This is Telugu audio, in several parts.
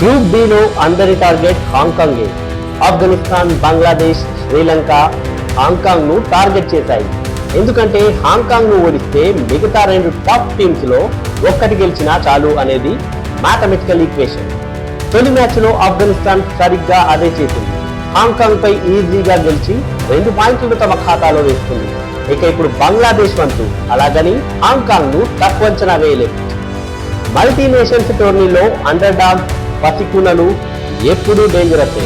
గ్రూప్ బిలో అందరి టార్గెట్ హాంకాంగే. ఆఫ్ఘనిస్తాన్ బంగ్లాదేశ్ శ్రీలంక హాంకాంగ్ను టార్గెట్ చేశాయి. ఎందుకంటే హాంకాంగ్ను ఓడిస్తే మిగతా రెండు టాప్ టీమ్స్లో ఒక్కటి గెలిచినా చాలు అనేది మ్యాథమెటికల్ ఈక్వేషన్. తొలి మ్యాచ్లో ఆఫ్ఘనిస్తాన్ సరిగ్గా అదే చేసింది. హాంకాంగ్ పై ఈజీగా గెలిచి రెండు పాయింట్లు తమ ఖాతాలో వేసుకుంది ఇక ఇప్పుడు బంగ్లాదేశ్ వంతు. అలాగని హాంకాంగ్ను తక్కువ అంచనా వేయలేదు. మల్టీ నేషన్స్ టోర్నీలో అండర్ డాగ్ పసికునలు ఎప్పుడూ డేంజరసే.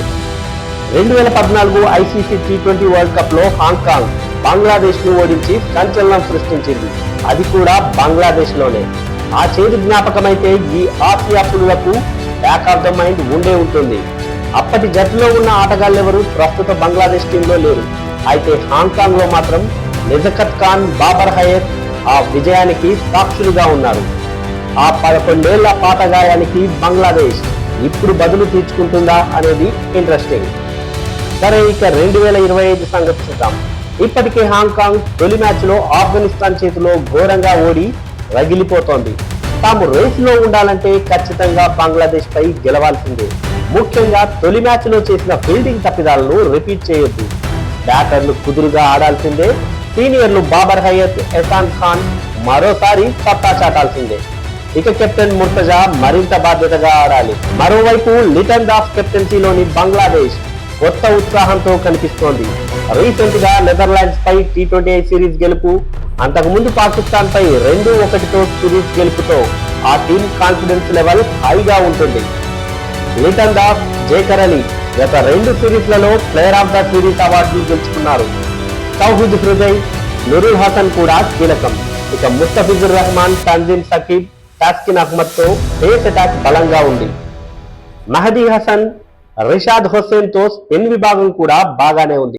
రెండు వేల పద్నాలుగు ఐసీసీ టీ ట్వంటీ వరల్డ్ కప్లో హాంకాంగ్ బంగ్లాదేశ్ను ఓడించి సంచలనం సృష్టించింది. అది కూడా బంగ్లాదేశ్లోనే ఆ చేదు జ్ఞాపకమైతే ఈ ఆసియా పులులకు బ్యాక్ ఆఫ్ ద మైండ్ ఉండే ఉంటుంది. అప్పటి జట్టులో ఉన్న ఆటగాళ్ళెవరూ ప్రస్తుత బంగ్లాదేశ్ టీంలో లేరు. అయితే హాంకాంగ్లో మాత్రం నిజకత్ ఖాన్ బాబర్ హయత్ ఆ విజయానికి సాక్షులుగా ఉన్నారు. ఆ పదకొండేళ్ళ పాత గాయానికి బంగ్లాదేశ్ ఇప్పుడు బదులు తీర్చుకుంటుందా అనేది ఇంట్రెస్టింగ్ సరే ఇక రెండు వేల ఇరవై ఐదు సంగతి చూద్దాం. ఇప్పటికే హాంకాంగ్ తొలి మ్యాచ్లో ఆఫ్ఘనిస్తాన్ చేతిలో ఘోరంగా ఓడి రగిలిపోతోంది. తాము రేసులో ఉండాలంటే ఖచ్చితంగా బంగ్లాదేశ్ పై గెలవాల్సిందే. ముఖ్యంగా తొలి మ్యాచ్లో చేసిన ఫీల్డింగ్ తప్పిదాలను రిపీట్ చేయొద్దు. బ్యాటర్లు కుదురుగా ఆడాల్సిందే. సీనియర్లు బాబర్ హయత్ ఎసాన్ ఖాన్ మరోసారి సత్తా చాటాల్సిందే. ఇక కెప్టెన్ ముర్తజా మరింత బాధ్యతగా ఆడాలి. మరోవైపు లిటన్ దాస్ కెప్టెన్సీలోని బంగ్లాదేశ్ కొత్త ఉత్సాహంతో కనిపిస్తోంది. రీసెంట్గా నెదర్లాండ్స్ పై టీ ట్వంటీ సిరీస్ గెలుపు అంతకుముందు పాకిస్తాన్ పై రెండు ఒకటితో సిరీస్ గెలుపుతో ఆ టీం కాన్ఫిడెన్స్ లెవెల్ హైగా ఉంటుంది. లిటన్ దాస్ జేకర్ అలీ గత రెండు సిరీస్లలో ప్లేయర్ ఆఫ్ ద సిరీస్ అవార్డును గెలుచుకున్నారు. తౌహిద్ హృదయ్ నురుల్ హసన్ కూడా కీలకం. ఇక ముస్తఫిజుర్ రహమాన్ తంజీమ్ సకీబ్ టాస్కిన్ అహ్మద్తో పేస్ అటాక్ బలంగా ఉంది. మహదీ హసన్ రిషాద్ హుస్సేన్తో స్పిన్ విభాగం కూడా బాగానే ఉంది.